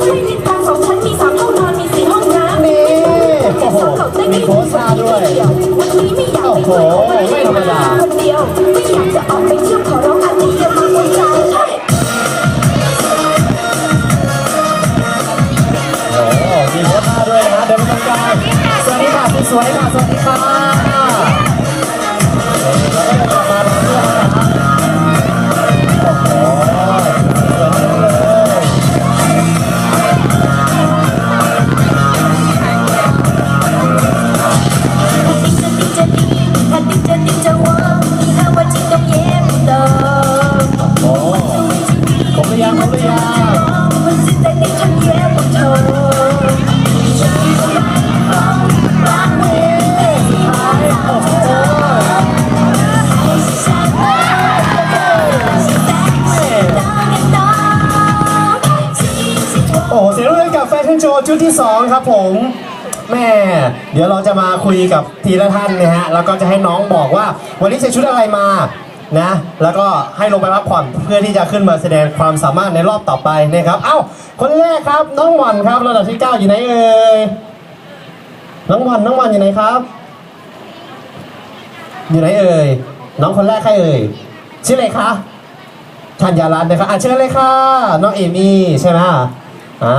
ไม่มีการสองชั้นมีสามห้องนอนมีสี่ห้องน้ำนี่แค่สองเก่าได้มีไม่โพสต์มาด้วยวันนี้ไม่อยากไปโอ้โหไม่ธรรมดาคนเดียวไม่อยากจะออกไปเที่ยวขอร้องอันนี้อย่ามาวนใจโอ้โหมีโพสต์มาด้วยนะเดินมาตรงกลางสวัสดีค่ะสวยๆค่ะสวัสดีค่ะ ว์ชุดที่ 2 ครับผม แม่ เดี๋ยวเราจะมาคุยกับทีละท่านนะฮะ แล้วก็จะให้น้องบอกว่า วันนี้ใส่ชุดอะไรมา นะ แล้วก็ให้ลงไปพักผ่อนเพื่อที่จะขึ้นมาแสดงความสามารถในรอบต่อไปนะครับ เอ้า คนแรกครับ น้องหม่อนครับ ระดับที่ 9 อยู่ไหนเอ่ย น้องหม่อนน้องหม่อนอยู่ไหนครับ อยู่ไหนเอ่ย น้องคนแรกใครเอ่ย ชื่ออะไรคะธัญญารัตน์นะครับอะเชิญเลยค่ะ น้องเอมี่ใช่ไหมอ่า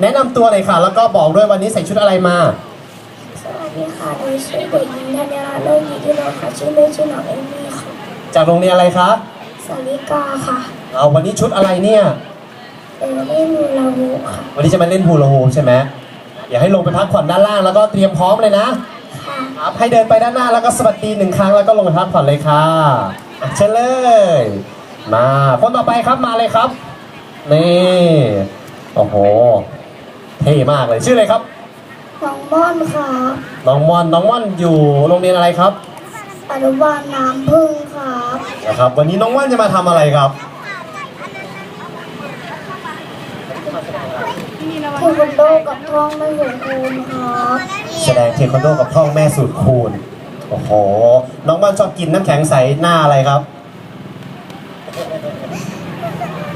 แนะนำตัวหน่อยค่ะ แล้วก็บอกด้วยวันนี้ใส่ชุดอะไรมา สวัสดีค่ะหนูชื่อเด็กหญิงธัญรัตน์เลิศยิที่เราค่ะชื่อเล่นชื่อน้องเอมี่ค่ะจากโรงเรียนอะไรคะสาริกาค่ะเอาวันนี้ชุดอะไรเนี่ย เออเล่นมูลาฮูค่ะวันนี้จะมาเล่นฮูลาฮูปใช่ไหมอย่าให้ลงไปพักผ่อนด้านล่างแล้วก็เตรียมพร้อมเลยนะค่ะครับให้เดินไปด้านหน้าแล้วก็สวัสดีหนึ่งครั้งแล้วก็ลงไปพักผ่อนเลยค่ะอะเชิญเลย มาคนต่อไปครับมาเลยครับ นี่ โอ้โห เท่มากเลยชื่ออะไรครับ น้องม่อนค่ะน้องม่อนน้องม่อนอยู่โรงเรียนอะไรครับอนุบาลน้ำพึ่งครับนะครับ วันนี้น้องม่อนจะมาทำอะไรครับเทควันโดกับท้องไม่สมบูรณ์ครับแสดงเทควันโดกับพ่องแม่สูตรคูณโอ้โหน้องม่อนชอบกินน้ำแข็งใสหน้าอะไรครับ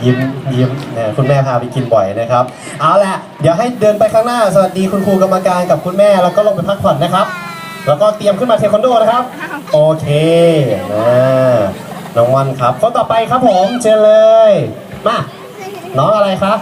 ยิ้มยิ้มเนี่ยคุณแม่พาไปกินบ่อยนะครับ เอาละเดี๋ยวให้เดินไปข้างหน้า สวัสดีคุณครูกรรมการกับคุณแม่แล้วก็ลงไปพักผ่อนนะครับ แล้วก็เตรียมขึ้นมาเทควันโดนะครับ โอเคนะน้องวันครับคนต่อไปครับผมเชิญเลย มา น้องอะไรครับ